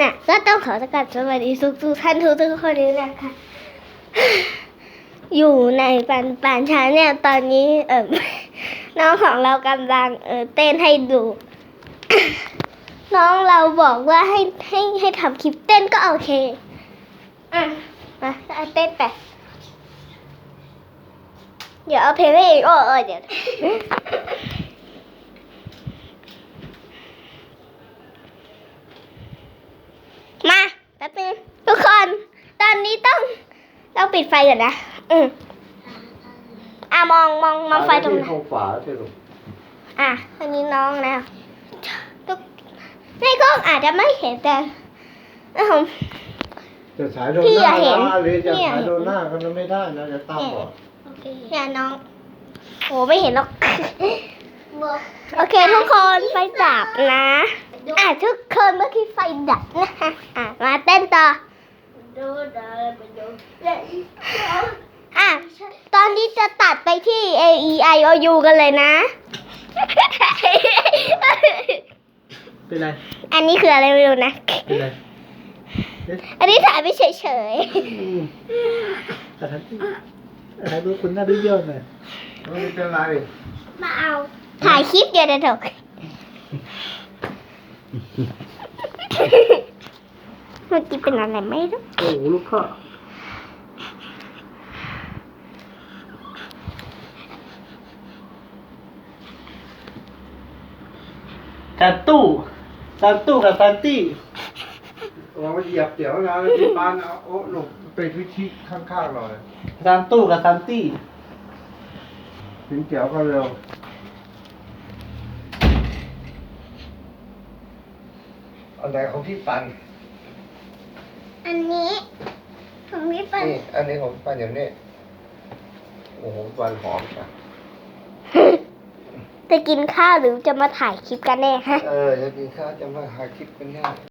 น่ะก็ต้องขอสกัดสวัสดีทุกทุกท่านทุกทุกคนนี้นะคะ อยู่ในปันปันชาเนี่ยตอนนี้เออน้องของเรากำลังเออเต้นให้ดู น้องเราบอกว่าให้ให้ให้ทำคลิปเต้นก็โอเค อะมาเต้นไปเดี๋ยวเอาเพลงให้อีกโอ้เออเดี๋ยว มาแป๊บนึงทุกคน ตอนนี้ต้องต้อง ปิดไฟก่อนนะ อืมอะมองมองมองไฟตรงไหนเข้าฝาใช่หรออะอันนี้น้องนะทุกในกล้องอาจจะไม่เห็นแต่เออจะฉายโดนพี่หอยาน้ากเห็นนะหรือจะพี่อยากฉายเห็น โดนหน้าก็ไม่ได้นะจะตั้มบอดเนี่ยน้อง โอ้ไม่เห็นหรอกโอเคทุกคนไฟดับนะ อะทุกคนเมื่อกี้ไฟดับนะคะอะมาเต้นต่อ อะ ตอ นนี้จะตัดไปที่ A E I O U กันเลยนะ เป็นไรอันนี้คืออะไรไม่รู้นะ เป็นไรอันนี้ถ่ายไปเฉยแต่ท่านถ่ายรูปคุณหน้าเบี้ยวๆหน่อยไม่เป็นไรๆ มาเอา ถ่ายคลิปเดียวนะเถอะเมื่อกี้เป็นอะไรไม่รู้ โอ้โหลูกพ่อ จานตู้จานตู้กับจานตี้เราเหยียบเดี๋ยวนะที่บ้านเอาโอ้หลบไปที่ที่ข้างๆหน่อยจานตู้กับจานตี้ถึงเดี๋ยวก็เร็วอันไหนของพี่ปันอันนี้ของพี่ปันนี่อันนี้ของพี่ปันอย่างนี้โอ้โหปันหอมจ้ะ จะกินข้าวหรือจะมาถ่ายคลิปกันแน่ฮะ เออจะกินข้าวจะมาหาคลิปกันแน่